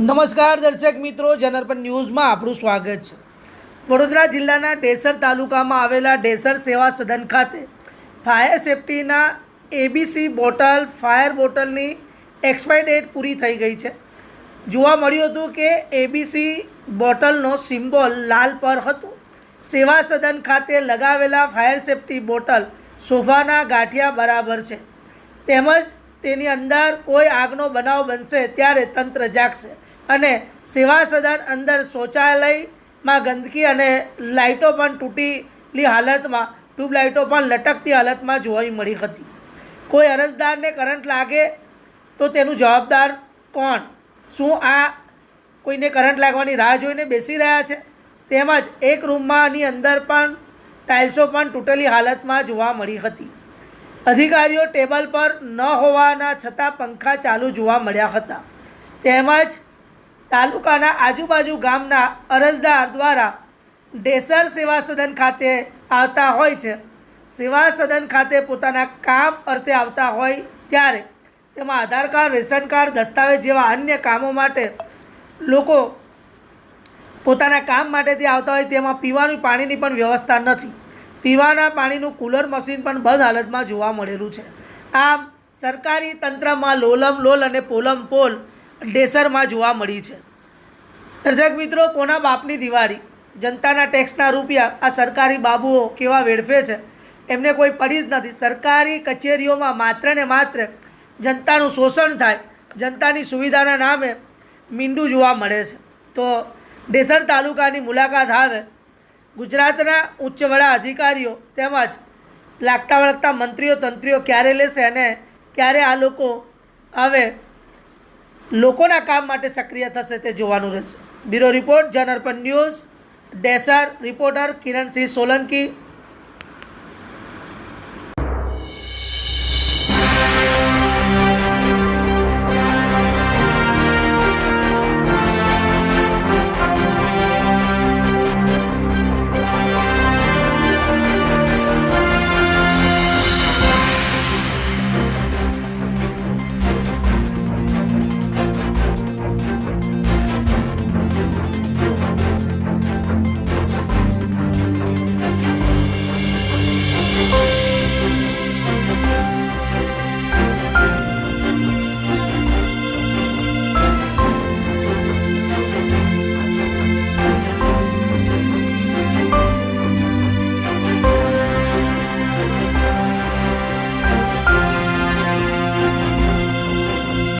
નમસ્કાર દર્શક મિત્રો જનરપન ન્યૂઝમાં આપણું સ્વાગત છે. વડોદરા જિલ્લાના ડેસર તાલુકામાં આવેલા ડેસર સેવા સદન ખાતે ફાયર સેફટીના એબીસી બોટલ, ફાયર બોટલની એક્સપાયર ડેટ પૂરી થઈ ગઈ છે. જોવા મળ્યું હતું કે એબીસી બોટલનો સિમ્બોલ લાલ પર હતો. સેવા સદન ખાતે લગાવેલા ફાયર સેફટી બોટલ સોફાના ગાંઠિયા બરાબર છે. તેમજ તેની અંદર કોઈ આગનો બનાવ બનશે ત્યારે તંત્ર જાગશે. અને સેવા સદન અંદર શૌચાલયમાં ગંદકી અને લાઇટો પણ તૂટેલી હાલતમાં ટ્યુબલાઇટો પણ લટકતી હાલતમાં જોવા મળી હતી. કોઈ અરજદારને કરંટ લાગે તો તેનું જવાબદાર કોણ? શું આ કોઈને કરંટ લાગવાની રાહ જોઈને બેસી રહ્યા છે? તેમજ એક રૂમમાંની અંદર પણ ટાઇલ્સો પણ તૂટેલી હાલતમાં જોવા મળી હતી. અધિકારીઓ ટેબલ પર ન હોવાના છતાં પંખા ચાલુ જોવા મળ્યા હતા. તેમજ તાલુકાના આજુબાજુ ગામના અરજદાર દ્વારા ડેસર સેવા સદન ખાતે આવતા હોય છે. સેવા સદન ખાતે પોતાના કામ અર્થે આવતા હોય ત્યારે તેમાં આધાર કાર્ડ, રેશન કાર્ડ, દસ્તાવેજ જેવા અન્ય કામો માટે લોકો પોતાના કામ માટેથી આવતા હોય તેમાં પીવાનું પાણીની પણ વ્યવસ્થા નથી. પીવાના પાણીનું કુલર મશીન પણ બંધ હાલતમાં જોવા મળેલું છે. આમ સરકારી તંત્રમાં લોલમ લોલ અને પોલમ પોલ ડેસરમાં જોવા મળી છે. દર્શક મિત્રો, કોના બાપની દિવાળી? જનતાના ટેક્સના રૂપિયા આ સરકારી બાબુઓ કેવા વેડફે છે? એમને કોઈ પડી જ નથી. સરકારી કચેરીઓમાં માત્ર ને માત્ર જનતાનું શોષણ થાય, જનતાની સુવિધાના નામે મીંડું જોવા મળે છે. તો ડેસર તાલુકાની મુલાકાત આવે. ગુજરાતના ઉચ્ચ વડા અધિકારીઓ તેમજ લાગતા વળગતા મંત્રીઓ તંત્રીઓ ક્યારે લેશે અને ક્યારે આ લોકો હવે લોકોના કામ માટે સક્રિય થશે તે જોવાનું રહેશે. Bureau report Janarpan news, Desar, reporter, Kiransinh Solanki